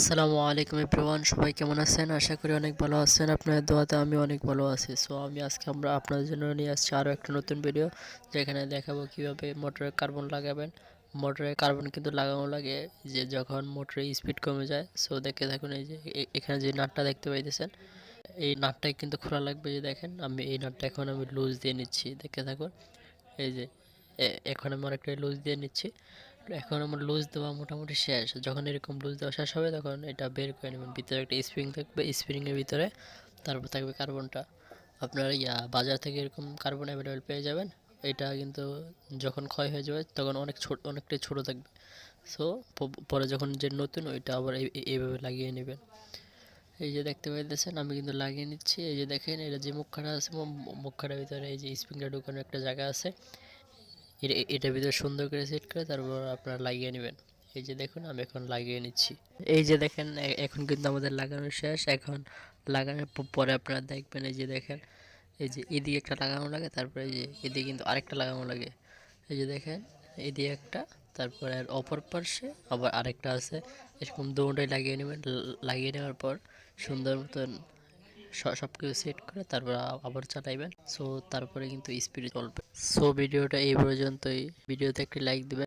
আসসালামু আলাইকুম এভরিওয়ান, সবাই কেমন আছেন? আশা করি অনেক ভালো আছেন। আপনার দোয়াতে আমি অনেক ভালো আছি। সো আমি আজকে আমরা আপনাদের জন্য নিয়ে আসছি আরও একটা নতুন ভিডিও যেখানে দেখাবো কীভাবে মোটরে কার্বন লাগাবেন। মোটরে কার্বন কিন্তু লাগানো লাগে যে যখন মোটরে স্পিড কমে যায়। সো দেখে থাকুন এই যে এখানে যে নাটটা দেখতে পাইতেছেন, এই নাটটাই কিন্তু খোলা লাগবে যে দেখেন, আমি এই নাটটা এখন আমি লুজ দিয়ে নিচ্ছি। দেখে থাকুন, এই যে এখন আমি অনেকটাই লুজ দিয়ে নিচ্ছি। এখন আমার লুজ দেওয়া মোটামুটি শেষ। যখন এরকম লুজ দেওয়া শেষ হবে, তখন এটা বের করে নেবেন। ভিতরে একটা স্প্রিং থাকবে স্প্রিংয়ের ভিতরে তারপর থাকবে কার্বনটা আপনারা ইয়া, বাজার থেকে এরকম কার্বন অ্যাভেলেবেল পেয়ে যাবেন। এটা কিন্তু যখন ক্ষয় হয়ে যাবে, তখন অনেক ছোট, অনেকটাই ছোট থাকবে। সো পরে যখন যে নতুন, ওইটা আবার এই- এই- এইভাবে লাগিয়ে নেবেন। এই যে দেখতে পাইতেছেন, আমি কিন্তু লাগিয়ে নিচ্ছি। এই যে দেখেন, এটা যে মুখখানা আছে মুখখানার ভিতরে এই যে স্প্রিংটা ঢুকানোর একটা জায়গা আছে। এটা, এটার ভিতরে সুন্দর করে সেট করে তারপর আপনারা লাগিয়ে নেবেন। এই যে দেখুন, আমি এখন লাগিয়ে নিচ্ছি। এই যে দেখেন এখন কিন্তু আমাদের লাগানো শেষ। এখন লাগানোর পরে আপনারা দেখবেন, এই যে দেখেন, এই যে এদিকে একটা লাগানো লাগে, তারপরে এই যে এদিকে কিন্তু আরেকটা লাগানো লাগে। এই যে দেখেন, এদিকে একটা, তারপরে আর অপর পার্শ্বে আবার আরেকটা আছে। এরকম দুটোই লাগিয়ে নেবেন। লাগিয়ে নেওয়ার পর সুন্দর মতন সব কিছু সেট করে তারপর আবার চালাইবেন। সো তারপরে কিন্তু স্পিড চলবে সো ভিডিওটা এই পর্যন্তই। ভিডিওতে একটি লাইক দিবেন।